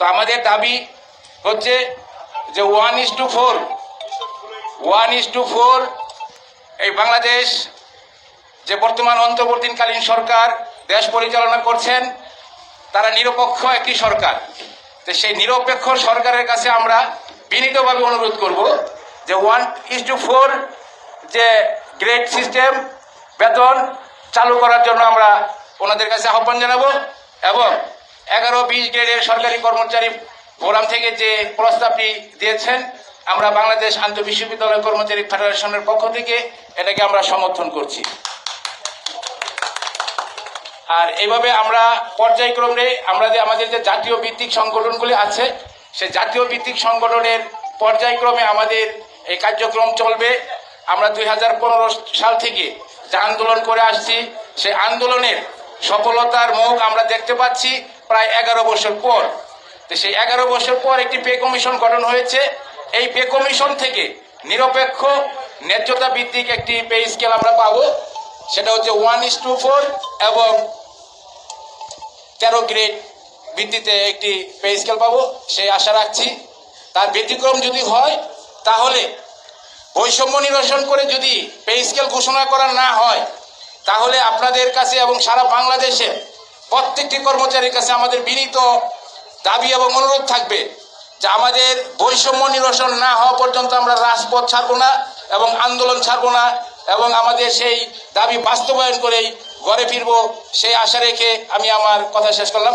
তো আমাদের দাবি হচ্ছে যে one is two four one is two four এই বাংলাদেশ যে বর্তমান অন্তর্বর্তীকালীন সরকার, দেশ পরিচালনা করছেন, তারা নিরপেক্ষ একটি সরকার। তো সেই নিরপেক্ষ সরকারের কাছে আমরা বিনীতভাবে অনুরোধ করব যে ওয়ান ইস টু ফোর যে গ্রেড সিস্টেম বেতন চালু করার জন্য আমরা ওনাদের কাছে আহ্বান জানাব এবং এগারো, বিশ গ্রেডের সরকারি কর্মচারী ফোরাম থেকে যে প্রস্তাবটি দিয়েছেন, আমরা বাংলাদেশ আন্তঃ বিশ্ববিদ্যালয় কর্মচারী ফেডারেশনের পক্ষ থেকে এটাকে আমরা সমর্থন করছি। আর এইভাবে আমরা পর্যায়ক্রমে আমরা যে আমাদের যে জাতীয় ভিত্তিক সংগঠনগুলি আছে, সে জাতীয় ভিত্তিক সংগঠনের পর্যায়ক্রমে আমাদের এই কার্যক্রম চলবে। আমরা দুই হাজার পনেরো সাল থেকে যে আন্দোলন করে আসছি, সে আন্দোলনের সফলতার মুখ আমরা দেখতে পাচ্ছি। প্রায় এগারো বছর পর। তো সেই এগারো বছর পর একটি পে কমিশন গঠন হয়েছে। এই পে কমিশন থেকে নিরপেক্ষ ন্যায্যতা ভিত্তিক একটি পে স্কেল আমরা পাবো। সেটা হচ্ছে ওয়ান ইস টু ফোর এবং তেরো গ্রেড ভিত্তিতে একটি পে স্কেল পাবো। সেই আশা রাখছি। তার ব্যতিক্রম যদি হয়, তাহলে বৈষম্য নিরসন করে যদি পে স্কেল ঘোষণা করা না হয়, তাহলে আপনাদের কাছে এবং সারা বাংলাদেশে প্রত্যেকটি কর্মচারীর কাছে আমাদের বিনীত দাবি এবং অনুরোধ থাকবে যে আমাদের বৈষম্য নিরসন না হওয়া পর্যন্ত আমরা রাজপথ ছাড়বো না এবং আন্দোলন ছাড়বো না এবং আমাদের সেই দাবি বাস্তবায়ন করেই ঘরে ফিরবো, সেই আশা রেখে আমি আমার কথা শেষ করলাম।